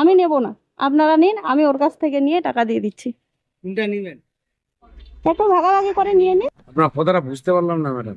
আমি নেব না। আপনারা নিন আমি ওর কাছ থেকে নিয়ে টাকা দিয়ে দিচ্ছি। কোনটা নেবেন? একটু ভাগাভাগি করে নিয়ে নিন। আপনার কথাটা বুঝতে পারলাম না ম্যাডাম।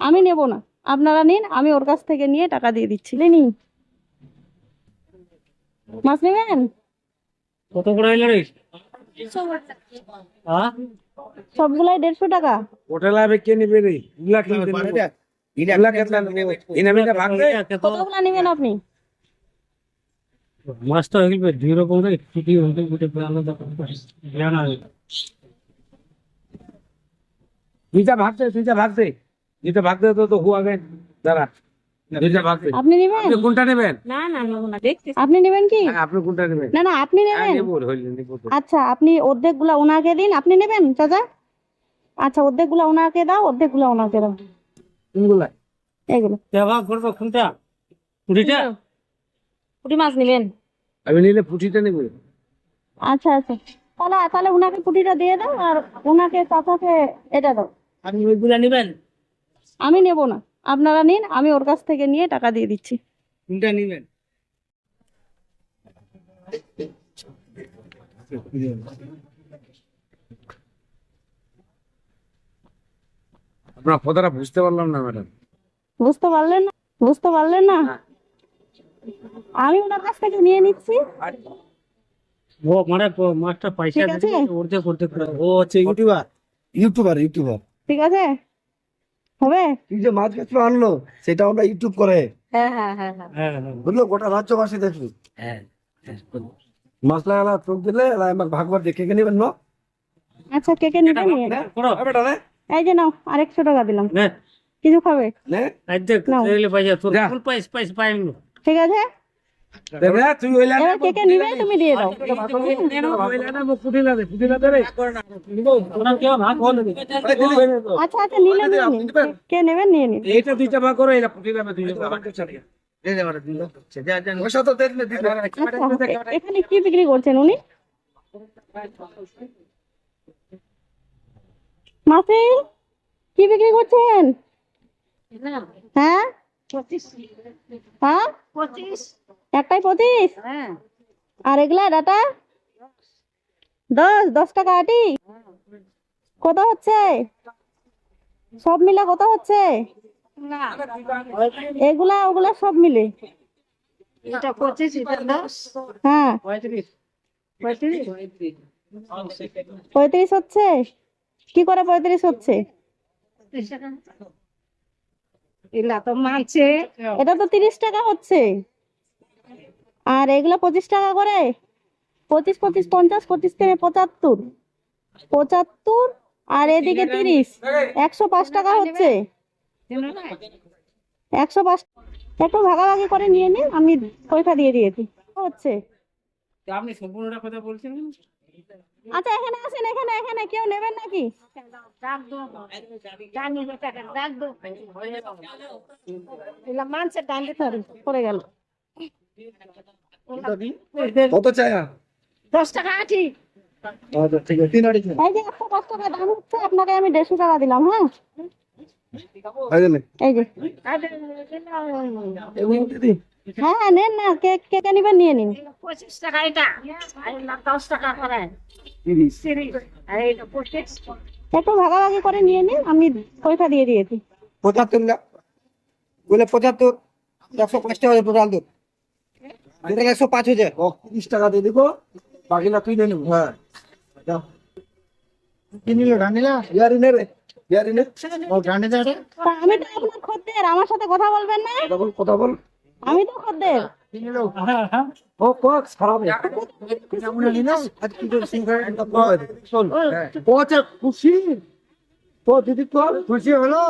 আমি নেব না। আপনারা নিন আমি ওর কাছ থেকে নিয়ে টাকা দিয়ে দিচ্ছি। নিন। মাছ নেবেন? কত করে রে? হ্যাঁ? সবগুলাই দেড়শো টাকা। হোটেল আবে কে নেবে রে? কিনতে কেতলা নেবে? কতগুলা নেবেন আপনি? মাছটা গেল দুই রকম রে। ছুটি হতে গুটে আলাদা জানা দুইটা ভাগতে দুইটা ভাগতে দুইটা ভাগতে তো তো হুয়া গে দাঁড়া। আপনি নেবেন? আপনি কোনটা নেবেন? না না না দেখছি আপনি নেবেন কি? আপনি কোনটা নেবেন? না না আপনি নেবেন। নেব হইলে নেব তো। আচ্ছা আপনি ওনাকে দিন। আপনি নেবেন চাচা? আচ্ছা অর্ধেকগুলা ওনাকে দাও অর্ধেকগুলা ওনাকে দাও। কোনগুলা? এগুলো দেওয়া করব কোনটা? কুড়িটা পুঁটি মাছ। নেবেন। আমি নিলে পুঁটিটা নেব। আচ্ছা আচ্ছা। তাহলে তাহলে ওনাকে পুঁটিটা দিয়ে দাও আর ওনাকে চাচাকে এটা দাও। আপনি ওইগুলা নেবেন? আমি নেব না। আপনারা নিন আমি ওর কাছ থেকে নিয়ে টাকা দিয়ে দিচ্ছি। কোনটা নেবেন? আপনার কথাটা বুঝতে পারলাম না ম্যাডাম। বুঝতে পারলেন না? বুঝতে পারলেন না? আমি ওনার কাছ থেকে নিয়ে নিচ্ছি। ও মানে মাছটা পয়সা অর্ধেক ও হচ্ছে ইউটিউবার। YouTuber YouTuber. ঠিক আছে? হবে? তুই যে মাছ কাছে আনলো সেটা আমরা ইউটিউব করে। হ্যাঁ হ্যাঁ হ্যাঁ হ্যাঁ। হ্যাঁ হ্যাঁ। বুঝলো? গোটা রাজ্যবাসী দেখবে হ্যাঁ মশলা এলা চোখ দিলে এলা আমার ভাগবার দেখে কে নেবেন না? আচ্ছা কে কে নিবে নিয়ে? নাও। করো। এ বেটা নে। এই যে নাও আরেকশো টাকা দিলাম। কিছু খাবে? না। আজ দেখ পয়সা তোর। ফুল পয়সা পয়সা পাইনি ঠিক আছে? তুমি দিয়ে দাও আচ্ছা আচ্ছা নিলে কে- নেবেন নিয়ে নিন এইটা দুইটা ভাগ করো এটা আচ্ছা এখানে কি বিক্রি করছেন উনি মাসি কি বিক্রি করছেন হ্যাঁ হ্যাঁ একটাই পঁচিশ। আর এগুলা ডাটা? দশ দশ টাকা আটি। কত হচ্ছে? সব মিলে কত হচ্ছে? এগুলা ওগুলা সব মিলে। হ্যাঁ। পঁয়ত্রিশ। হচ্ছে? কি করে পঁয়ত্রিশ হচ্ছে? এটা তো তিরিশ টাকা হচ্ছে। আর এগুলো পঁচিশ টাকা করে। পঁচিশ পঁচিশ পঞ্চাশ পঁচিশ থেকে পঁচাত্তর। পঁচাত্তর আর এদিকে তিরিশ। একশো পাঁচ টাকা হচ্ছে। একশো পাঁচ একটু ভাগাভাগি করে নিয়ে নিন আমি পয়সা দিয়ে দিয়েছি। হচ্ছে। আপনি সম্পূর্ণটা কথা বলছেন আচ্ছা এখানে আসেন এখানে এখানে। কেউ নেবেন নাকি? মানুষের ডান দিতে পড়ে গেল। কত চাই দশ টাকা আছি আচ্ছা ঠিক আছে। তিন আড়ি চাই। এই যে একশো পাঁচ টাকা দাম হচ্ছে আপনাকে আমি দেড়শো টাকা দিলাম হ্যাঁ? এই যে নে। এই যে। এগুলো দিদি হ্যাঁ হ্যাঁ নেন না কে কে নিয়ে নিন। পঁচিশ টাকা এটা। দশ টাকা করে একটু ভাগাভাগি করে নিয়ে নিন আমি পয়সা দিয়ে দিয়েছি। পঁচাত্তর বলে পঁচাত্তর একশো পাঁচ টাকা টোটাল তোর এটা একশো পাঁচ হয়েছে তিরিশ টাকা দিয়ে দিব বাকিটা তুই নিয়ে নেব। হ্যাঁ। আমি তো আপনার খদ্দের আমার সাথে কথা বলবেন না? কথা বল আমি তো খদ্দের। খারাপ খুশি? তো দিদি তো খুশি হলো?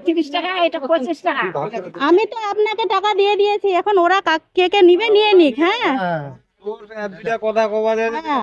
তিরিশ টাকা এটা পঁচিশ টাকা। আমি তো আপনাকে টাকা দিয়ে দিয়েছি এখন ওরা কে কে নিবে নিয়ে নিক হ্যাঁ? কথা যায় হ্যাঁ।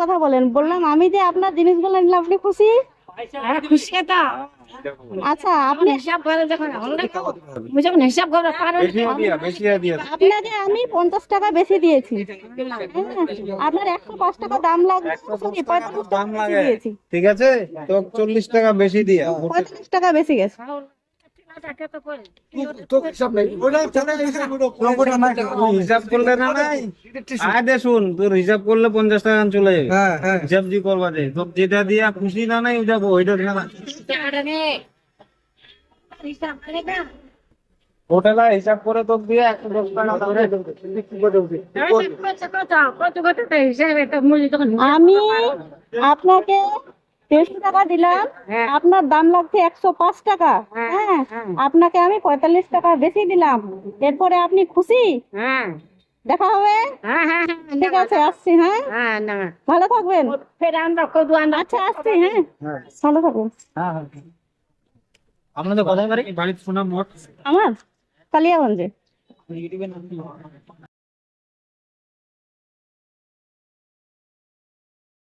কথা বলেন বললাম আমি যে আপনার জিনিসগুলো নিলাম আপনি খুশি? হ্যাঁ, আচ্ছা আপনি হিসাব করে যখন যখন হিসাব করে পারো বেশি দিয়া বেশি দিয়া। আপনাকে আমি পঞ্চাশ টাকা বেশি দিয়েছি। হ্যাঁ, আপনার একশো পাঁচ টাকা দাম লাগবে দাম লাগে। ঠিক আছে? তো চল্লিশ টাকা বেশি দিয়ে। পঁয়তাল্লিশ টাকা বেশি গেছে। হিসাব করলে না নাই। আয় দে শুন তোর হিসাব করলে পঞ্চাশ টাকা চলে যাবে। হ্যাঁ হ্যাঁ। হিসাব জি করবা দে। তোর যেটা দিয়া খুশি না নাই ওইটা ওইটা দিয়া হিসাব করে না হোটেলে তোর দিয়ে একশো দশ টাকা আমি আপনাকে দেড়শো টাকা দিলাম। হ্যাঁ। আপনার দাম লাগছে একশো পাঁচ টাকা। হ্যাঁ আপনাকে আমি পঁয়তাল্লিশ টাকা বেশি দিলাম। এরপরে আপনি খুশি? হ্যাঁ। দেখা হবে? হ্যাঁ হ্যাঁ ঠিক আছে আসছি হ্যাঁ? হ্যাঁ ভালো থাকবেন। আচ্ছা আসছি হ্যাঁ। ভালো থাকবেন। আপনাদের কোথায় বাড়ি? বাড়ির সুনাম মোট। আমার? কালিয়াগঞ্জে।